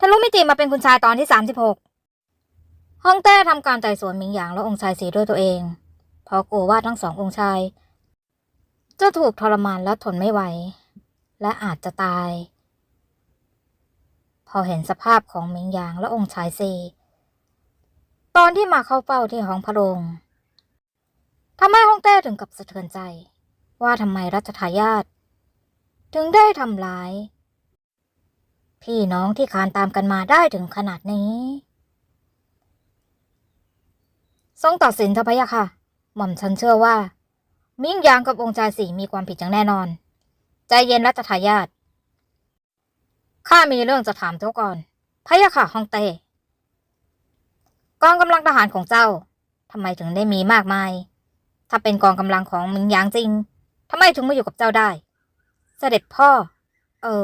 ทะลุมิติมาเป็นคุณชายตอนที่สามสิบหกฮ่องเต้ทำการไต่สวนหมิงหยางและองค์ชายสีด้วยตัวเอง เพราะกลัวว่าทั้งสององค์ชาย จะถูกทรมานและทนไม่ไหว และอาจจะตาย พอเห็นสภาพของหมิงหยางและองค์ชายซีตอนที่มาเข้าเป้าที่ห้องพระโรงทำให้ฮ่องเต้ถึงกับสะเทือนใจ ว่าทำไมรัชทายาทถึงได้ทำร้าย พี่น้องที่คานตามกันมาได้ถึงขนาดนี้ทรงตัดสินเถอะพะยะค่ะ หม่อมฉันเชื่อว่า มิ่งยางกับองค์ชายสีมีความผิดอย่างแน่นอน ใจเย็นรัชทายาทข้ามีเรื่องจะถามเจ้าก่อนพะยะค่ะฮองเต้กองกำลังทหารของเจ้าทำไมถึงได้มีมากมาย ถ้าเป็นกองกำลังของมิงยางจริงทำไมถึงมาอยู่กับเจ้าได้ เสด็จพ่อ เออ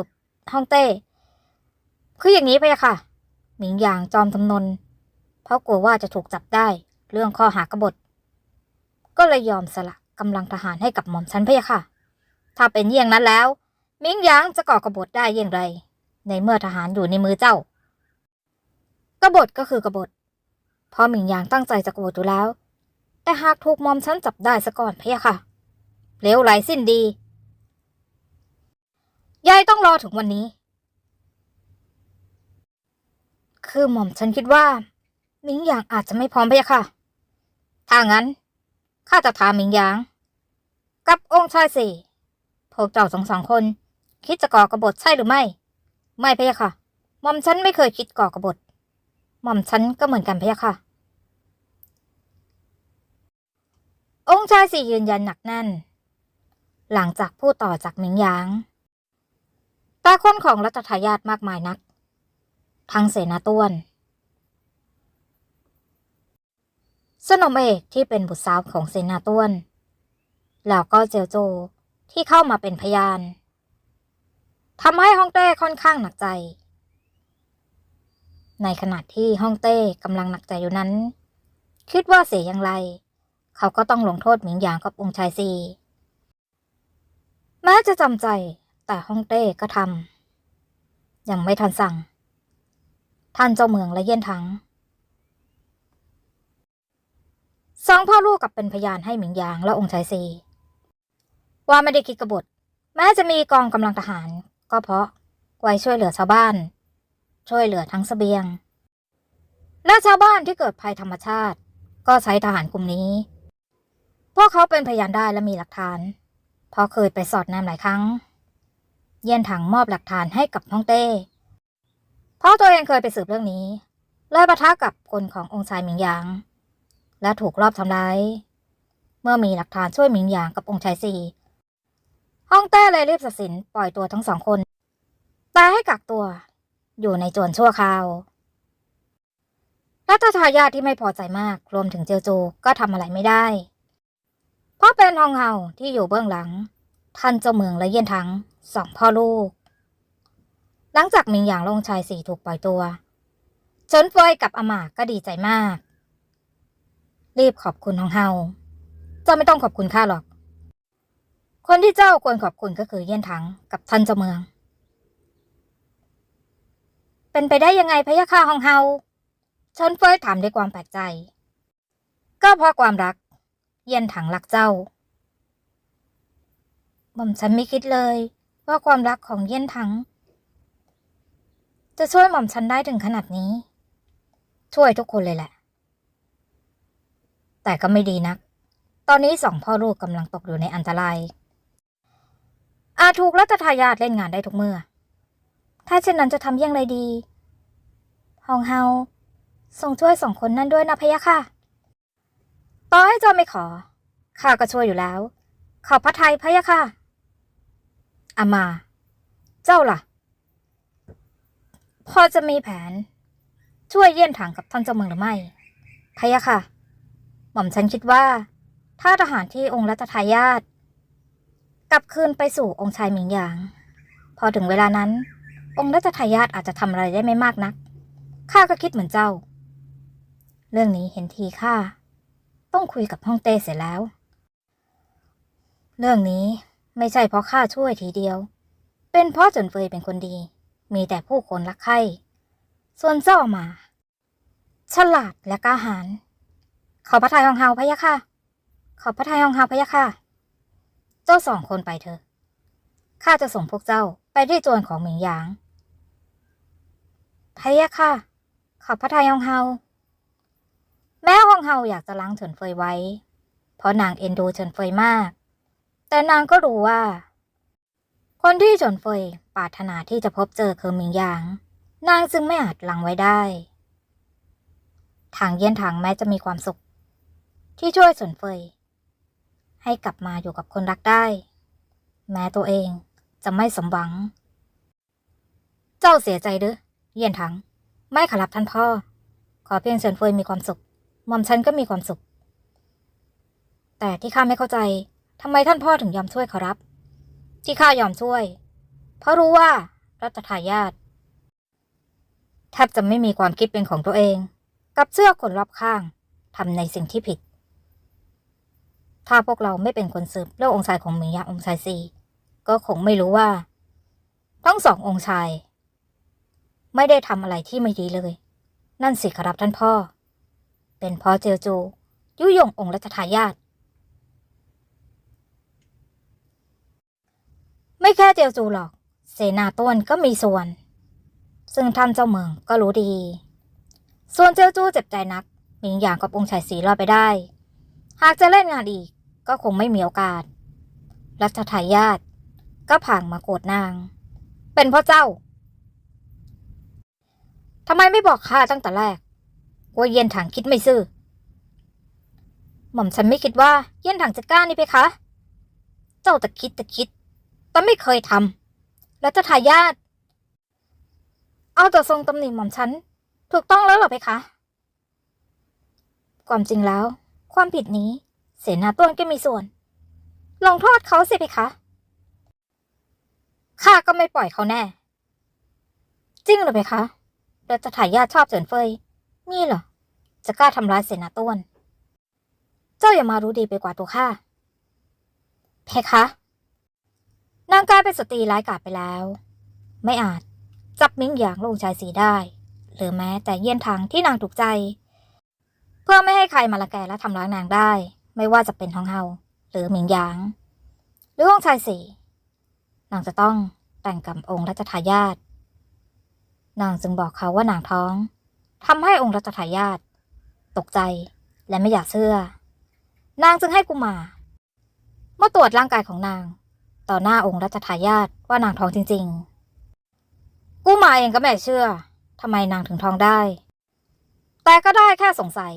ฮองเต้ คืออย่างนี้พะยะค่ะ หมิงหยางจอมทำนน เพราะกลัวว่าจะถูกจับได้ เรื่องข้อหากบฏ ก็เลยยอมสละกำลังทหารให้กับหม่อมฉันพะยะค่ะ ถ้าเป็นเยี่ยงนั้นแล้วหมิงหยางจะก่อกบฏได้อย่างไร ในเมื่อทหารอยู่ในมือเจ้ากบฏก็คือกบฏเพราะหมิงหยางตั้งใจจะกบฏอยู่แล้ว แต่หากถูกหมอมฉันจับได้ซะก่อนพะยะค่ะเลวไหลสิ้นดียายต้องรอถึงวันนี้ คือหม่อมฉันคิดว่าหมิงหยางอาจจะไม่พร้อมพะยะค่ะ ถ้างั้นข้าจะถามหมิงหยาง กับองค์ชายสี่พวกเจ้าสองสองคน คิดจะก่อกบฏใช่หรือไม่ ไม่พะยะค่ะหม่อมฉันไม่เคยคิดก่อกบฏหม่อมฉันก็เหมือนกันพะยะค่ะ องค์ชายสี่ยืนยันหนักแน่น หลังจากพูดต่อจากหมิงหยางตาคนของรัชทายาทมากมายนัก ทั้งเสนาต้วน สนมเอกที่เป็นบุตรสาวของเสนาต้วน แล้วก็เจียวโจที่เข้ามาเป็นพยานทำให้ฮ่องเต้ค่อนข้างหนักใจ ในขณะที่ฮ่องเต้กำลังหนักใจอยู่นั้น คิดว่าเสียอย่างไร เขาก็ต้องลงโทษหมิงหยางกับองค์ชายซีแม้จะจำใจแต่ฮ่องเต้ก็ทำยังไม่ทันสั่ง ท่านเจ้าเมืองและเยี่ยนถังสองพ่อลูกกับเป็นพยานให้หมิงหยางและองค์ชายซีว่าไม่ได้คิดกบฏ แม้จะมีกองกำลังทหาร ก็เพราะไว้ช่วยเหลือชาวบ้าน ช่วยเหลือทั้งเสบียง และชาวบ้านที่เกิดภัยธรรมชาติ ก็ใช้ทหารกลุ่มนี้ พวกเขาเป็นพยานได้และมีหลักฐาน เพราะเคยไปสอดแนมหลายครั้ง เยี่ยนถังมอบหลักฐานให้กับฮ่องเต้ ราะตัวเองเคยไปสืบเรื่องนี้เลยปะทะกับคนขององค์ชายหมิงหยาง และถูกรอบทำร้าย เมื่อมีหลักฐานช่วยหมิงหยางกับองค์ชายซีฮ่องเต้เลยรีบตัดสินปล่อยตัวทั้งสองคน แต่ให้กักตัว อยู่ในจวนชั่วคราวรัฐทายาที่ไม่พอใจมาก รวมถึงเจียวโจก็ทำอะไรไม่ได้ เพราะเป็นฮองเฮาที่อยู่เบื้องหลัง ท่านเจ้าเมืองและเยี่ยนทั้งสองพ่อลูก หลังจากมิงหยางลงชายสี่ถูกปล่อยตัวเฉินเฟยกับอามาก็ดีใจมาก รีบขอบคุณฮองเฮาเจ้าไม่ต้องขอบคุณข้าหรอก คนที่เจ้าควรขอบคุณก็คือเยี่ยนถังกับท่านเจ้าเมือง เป็นไปได้ยังไงพะยะค่ะฮองเฮาเฉินเฟยถามด้วยความแปลกใจ ก็เพราะความรัก เยี่ยนถังรักเจ้าหม่อมฉันไม่คิดเลย ว่าความรักของเยี่ยนถัง จะช่วยหม่อมฉันได้ถึงขนาดนี้ ช่วยทุกคนเลยแหละ แต่ก็ไม่ดีนัก ตอนนี้สองพ่อลูกกำลังตกอยู่ในอันตราย อาจถูกรัฐทายาทเล่นงานได้ทุกเมื่อ ถ้าเช่นนั้นจะทำอย่างไรดีฮองเฮาส่งช่วยสองคนนั้นด้วยนะพะยะค่ะ ต่อให้เจ้าไม่ขอ ข้าก็ช่วยอยู่แล้ว ขอพระทัยพะยะค่ะอามา เจ้าล่ะ พอจะมีแผน ช่วยเยี่ยนถังกับท่านเจ้าเมืองหรือไม่พะยะค่ะ หม่อมฉันคิดว่า ถ้าทหารที่องค์รัชทายาทกลับคืนไปสู่องค์ชายหมิงหยาง พอถึงเวลานั้น องค์รัชทายาทอาจจะทำอะไรได้ไม่มากนักข้าก็คิดเหมือนเจ้า เรื่องนี้เห็นทีข้าต้องคุยกับฮ่องเต้เสร็จแล้ว เรื่องนี้ไม่ใช่เพราะข้าช่วยทีเดียว เป็นเพราะจนเฟยเป็นคนดี มีแต่ผู้คนรักใคร่ส่วนเจ้าอามา ฉลาดและกล้าหาญขอพระทัยของเฮาพะยะค่ะ ขอพระทัยของเฮาพะยะค่ะ เจ้าสองคนไปเถอะ ข้าจะส่งพวกเจ้าไปที่จวนของหมิงหยาง พะยะค่ะ ขอพระทัยของเฮา แม้ของเฮาอยากจะล้างเฉินเฟยไว้ เพราะนางเอ็นดูเฉินเฟยมาก แต่นางก็รู้ว่า คนที่เฉินเฟยปรารถนาที่จะพบเจอคือหมิงหยาง นางจึงไม่อาจลังไว้ได้ ทางเยี่ยนทางแม้จะมีความสุข ที่ช่วยเฉินเฟย ให้กลับมาอยู่กับคนรักได้ แม้ตัวเองจะไม่สมหวัง เจ้าเสียใจหรือเยี่ยนถัง ไม่ขอรับท่านพ่อ ขอเพียงเฉินเฟยมีความสุขหม่อมฉันก็มีความสุข แต่ที่ข้าไม่เข้าใจทำไมท่านพ่อถึงยอมช่วยขอรับ ที่ข้ายอมช่วย เพราะรู้ว่ารัชทายาทแทบจะไม่มีความคิดเป็นของตัวเอง กับเชื่อคนรอบข้างทำในสิ่งที่ผิด ถ้าพวกเราไม่เป็นคนสืบเรื่ององค์ชายของหมิงยาองค์ชายซีก็คงไม่รู้ว่า ทั้งสององค์ชาย ไม่ได้ทำอะไรที่ไม่ดีเลย นั่นสิครับท่านพ่อ เป็นพราะเจียวจู ยุยงองค์รัชทายาท ไม่แค่เจียวจูหรอก เสนาต้วนก็มีส่วน ซึ่งท่านเจ้าเมืองก็รู้ดี ส่วนเจียวจูเจ็บใจนักหมิงหยางกับองค์ชายสีรอดไปได้ หากจะเล่นงานอีกก็คงไม่มีโอกาส รัชทายาทก็ผ่างมาโกรธนาง เป็นเพราะเจ้าทำไมไม่บอกข้าตั้งแต่แรก ว่าเย็นถังคิดไม่ซื่อ หม่อมฉันไม่คิดว่าเย็นถังจะกล้านี่เพคะ เจ้าแต่คิดแต่คิด แต่ไม่เคยทำแล้วจะทายาทเอาแต่ทรงตำหนิหม่อมฉัน ถูกต้องแล้วหรอเพคะ ความจริงแล้ว ความผิดนี้ เสนาต้วนก็มีส่วน ลงโทษเขาสิเพคะข้าก็ไม่ปล่อยเขาแน่ จริงหรอเพคะเราจะถ่ายญาติชอบเฉินเฟยมีเหรอ จะกล้าทำร้ายเสนาต้วน เจ้าอย่ามารู้ดีไปกว่าตัวข้า เพคะ นางกลายเป็นสตรีร้ายกาจไปแล้ว ไม่อาจจับมิ้งอย่างลูกชายสีได้ หรือแม้แต่เยี่ยนทางที่นางถูกใจ เพื่อไม่ให้ใครมาละแกและทำร้ายนางได้ ไม่ว่าจะเป็นทองเฮาหรือหมิงหยาง หรือองชายสีนางจะต้องแต่งกับองค์รัชทายาทนางจึงบอกเขาว่านางท้องทำให้องค์รัชทายาทตกใจและไม่อยากเชื่อ นางจึงให้กุมารเมื่อตรวจร่างกายของนาง ต่อหน้าองค์รัชทายาทว่านางท้องจริง ๆกุมาเองก็ไม่เชื่อทำไมนางถึงท้องได้ แต่ก็ได้แค่สงสัย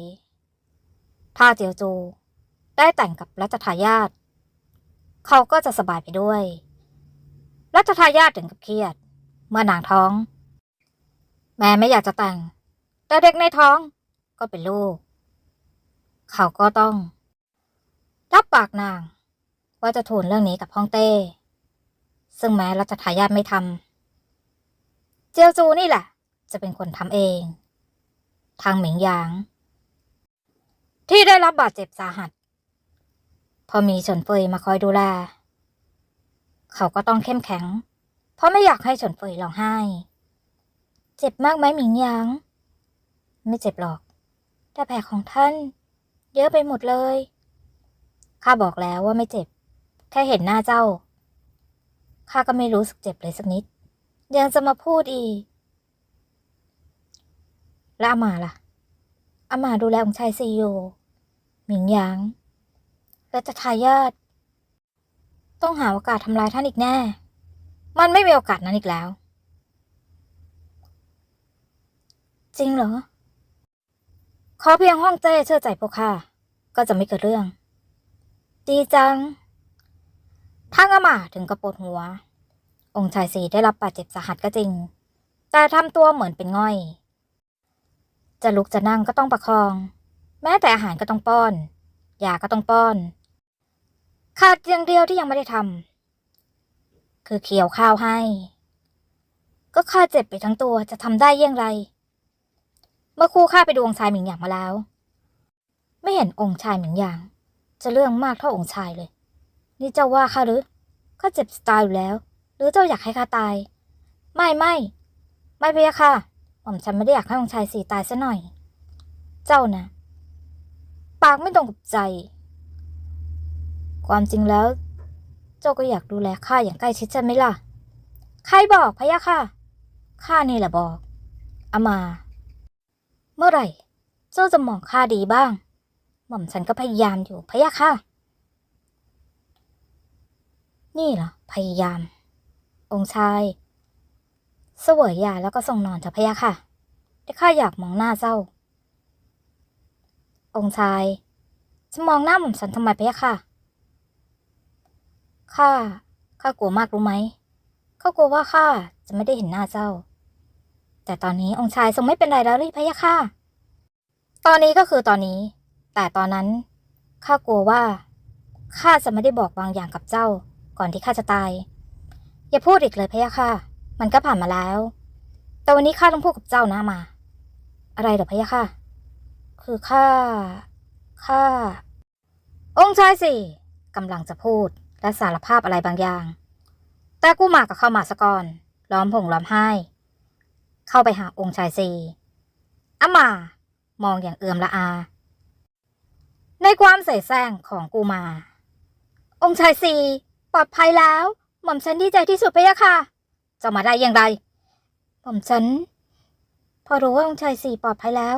ถ้าเจียวจู ได้แต่งกับรัชทายาทเขาก็จะสบายไปด้วย รัชทายาทถึงกับเครียด เมื่อนางท้อง แม่ไม่อยากจะแต่ง แต่เด็กในท้องก็เป็นลูก เขาก็ต้อง รับปากนาง ว่าจะทูลเรื่องนี้กับฮ่องเต้ ซึ่งแม้รัชทายาทไม่ทำเจียวจูนี่แหละ จะเป็นคนทำเอง ทางเหมิงหยาง ที่ได้รับบาดเจ็บสาหัส พอมีเฉินเฟยมาคอยดูแล เขาก็ต้องเข้มแข็ง เพราะไม่อยากให้เฉินเฟยร้องไห้ เจ็บมากไหมหมิงหยาง ไม่เจ็บหรอก แต่แผลของท่าน เยอะไปหมดเลยข้าบอกแล้วว่าไม่เจ็บ ค่เห็นหน้าเจ้า ข้าก็ไม่รู้สึกเจ็บเลยสักนิด ยังจะมาพูดอีกแล้วอามาล่ะ อามาดูแลองค์ชายซีอยู่หมิงหยาง และจะทายาทต้องหาโอกาสทำลายท่านอีกแน่ มันไม่มีโอกาสนั้นอีกแล้ว จริงเหรอ ขอเพียงห้องเจ้เชื่อใจพวกข้า ก็จะไม่เกิดเรื่อง ดีจัง ทั้งอามาถึงกระปวดหัว องค์ชายสีได้รับบาดเจ็บสาหัสก็จริง แต่ทำตัวเหมือนเป็นง่อย จะลุกจะนั่งก็ต้องประคอง แม้แต่อาหารก็ต้องป้อนยาก็ต้องป้อน ขาดอย่างเดียวที่ยังไม่ได้ทำคือเคี่ยวข้าวให้ ก็ข้าเจ็บไปทั้งตัวจะทำได้ยี่ยงไร เมื่อครู่ข้าไปดูองค์ชายหมิงหยางมาแล้ว ไม่เห็นองค์ชายหมิงหยาง จะเรื่องมากเท่าองค์ชายเลย นี่เจ้าว่าข้าหรือข้าเจ็บสตายอยู่แล้ว หรือเจ้าอยากให้ข้าตาย ไม่ไม่ไม่เพียค่ะหม่อมฉันไม่ได้อยากให้องค์ชายสีตายซะหน่อย เจ้านะปากไม่ตรงกับใจ ความจริงแล้ว เจ้าก็อยากดูแลข้าอย่างใกล้ชิดใช่ไหมล่ะ ใครบอกพะยะค่ะข้านี่แหละบอกอามา เมื่อไหร่ เจ้าจะมองข้าดีบ้าง หม่อมฉันก็พยายามอยู่พะยะค่ะ นี่เหรอพยายาม องค์ชายเสวยยาแล้วก็ส่งนอนเถอะพะยะค่ะแต่ข้าอยากมองหน้าเจ้า องค์ชายจะมองหน้าหม่อมฉันทำไมพะยะค่ะข้าข้ากลัวมากรู้ไหมข้ากลัวว่าข้าจะไม่ได้เห็นหน้าเจ้า แต่ตอนนี้องค์ชายทรงไม่เป็นไรแล้วหรือพะยะค่ะ ตอนนี้ก็คือตอนนี้ แต่ตอนนั้นข้ากลัวว่าข้าจะไม่ได้บอกบางอย่างกับเจ้า ก่อนที่ข้าจะตาย อย่าพูดอีกเลยพะยะค่ะ มันก็ผ่านมาแล้ว แต่วันนี้ข้าต้องพูดกับเจ้านะมา อะไรเหรอพะยะค่ะ คือข้าข้าองค์ชายสิกำลังจะพูดและสารภาพอะไรบางอย่าง แต่กูมากับเข้ามาสะก่อนล้อมผงล้อมไห้ เข้าไปหาองค์ชายซีอามา มองอย่างเอื่อมละอา ในความใส่แซงของกูมา องค์ชายซี ปลอดภัยแล้ว หม่อมฉันดีใจที่สุดพะยะค่ะจะมาได้อย่างไร หม่อมฉัน พอรู้ว่าองค์ชายสี่ปลอดภัยแล้ว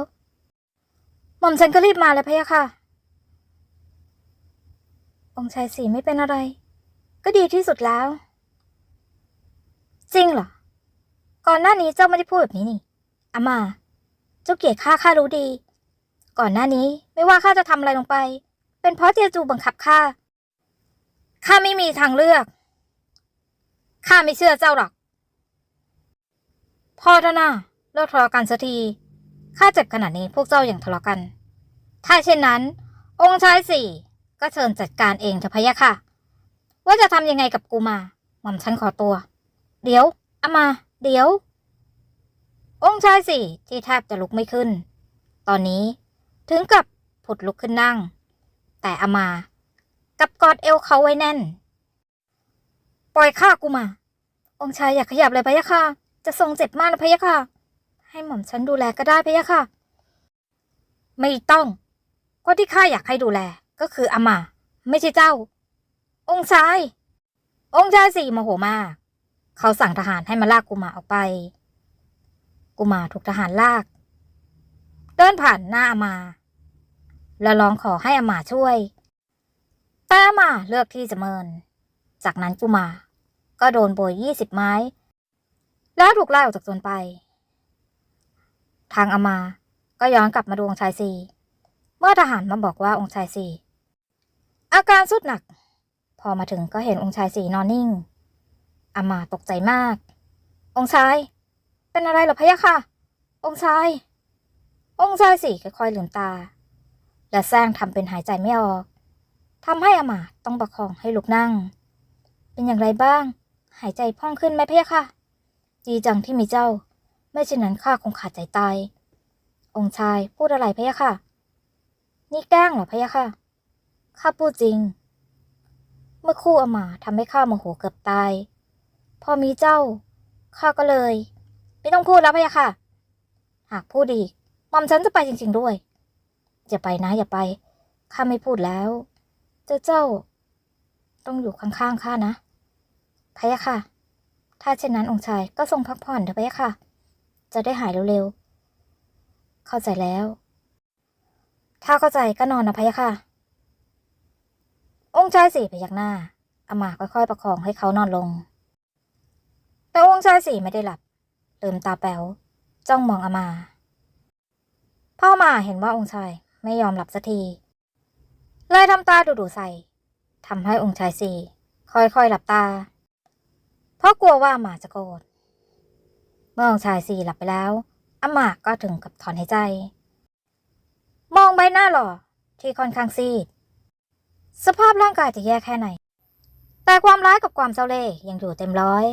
หม่อมฉันก็รีบมาเลยพะยะค่ะ องค์ชายสี่ไม่เป็นอะไร ก็ดีที่สุดแล้ว จริงเหรอ ก่อนหน้านี้เจ้าไม่ได้พูดแบบนี้นี่อามา เจ้าเกลียดข้าข้ารู้ดี ก่อนหน้านี้ไม่ว่าข้าจะทำอะไรลงไป เป็นเพราะเจียจูบังคับข้า ข้าไม่มีทางเลือก ข้าไม่เชื่อเจ้าหรอก พ่อเถอะนะเลิกทะเลาะกันสักที ข้าเจ็บขนาดนี้พวกเจ้าอย่างทะเลาะกัน ถ้าเช่นนั้น องค์ชายสี่ก็เชิญจัดการเองเถอะพะยะค่ะ ว่าจะทำยังไงกับกูมา หม่อมฉันขอตัว เดี๋ยวอามา เดี๋ยว องค์ชายสี่ที่แทบจะลุกไม่ขึ้น ตอนนี้ถึงกับผุดลุกขึ้นนั่ง แต่อามา กับกอดเอวเขาไว้แน่น ปล่อยข้ากูมา องค์ชายอยากขยับเลยพะยะค่ะ จะทรงเจ็บมากนะพะยะค่ะ ให้หม่อมฉันดูแลก็ได้พะยะค่ะ ไม่ต้องคนที่ข้าอยากให้ดูแลก็คืออามา ไม่ใช่เจ้า องค์ชาย องค์ชายสี่โมโหมาก เขาสั่งทหารให้มาลากกุมาออกไปกุมาถูกทหารลาก เดินผ่านหน้าอามา แล้วร้องขอให้อามาช่วย แต่อามาเลือกที่จะเมิน จากนั้นกุมา ก็โดนโบยยี่สิบไม้ แล้วถูกไล่ออกจากสวนไป ทางอามาก็ย้อนกลับมาดูองค์ชายซีเมื่อทหารมาบอกว่าองค์ชายซีอาการสุดหนัก พอมาถึงก็เห็นองค์ชายสีนอนนิ่งอามาตกใจมาก องค์ชาย เป็นอะไรหรอพะยะค่ะ องค์ชาย องค์ชายสีค่อยๆลืมตา และแซงทำเป็นหายใจไม่ออก ทำให้อามาต้องประคองให้ลุกนั่ง เป็นอย่างไรบ้าง หายใจพ่องขึ้นไหมพะยะค่ะ ดีจังที่มีเจ้า ไม่เช่นนั้นข้าคงขาดใจตาย องค์ชายพูดอะไรพะยะค่ะ นี่แกล้งเหรอพะยะค่ะ ข้าพูดจริง เมื่อคู่อามาทำให้ข้าโมโหเกือบตาย พอมีเจ้า ข้าก็เลย ไม่ต้องพูดแล้วพะยะค่ะ หากพูดอีกมอมฉันจะไปจริง ๆด้วย อย่าไปนะอย่าไป ข้าไม่พูดแล้ว เจ้าเจ้า ต้องอยู่ข้างๆข้านะพะยะค่ะ ถ้าเช่นนั้นองค์ชายก็ทรงพักผ่อนเถอะพะยะค่ะ จะได้หายเร็วๆ เข้าใจแล้ว ถ้าเข้าใจก็นอนนะพะยะค่ะ องค์ชายสี่พยักหน้าอามาค่อยๆ ประคองให้เขานอนลง แต่องค์ชายสี่ไม่ได้หลับลืมตาแป๋วจ้องมองอามาพ่อมาเห็นว่าองค์ชายไม่ยอมหลับสักที เลยทำตาดุๆใส่ทำให้องค์ชายสี่ค่อยๆหลับตา เพราะกลัวว่าอามาจะโกรธเมื่อองค์ชายสี่หลับไปแล้วอามาก็ถึงกับถอนหายใจ มองใบหน้าหล่อที่ค่อนข้างซีด สภาพร่างกายจะแย่แค่ไหน แต่ความร้ายกับความเจ้าเล่ห์ยังอยู่เต็มร้อย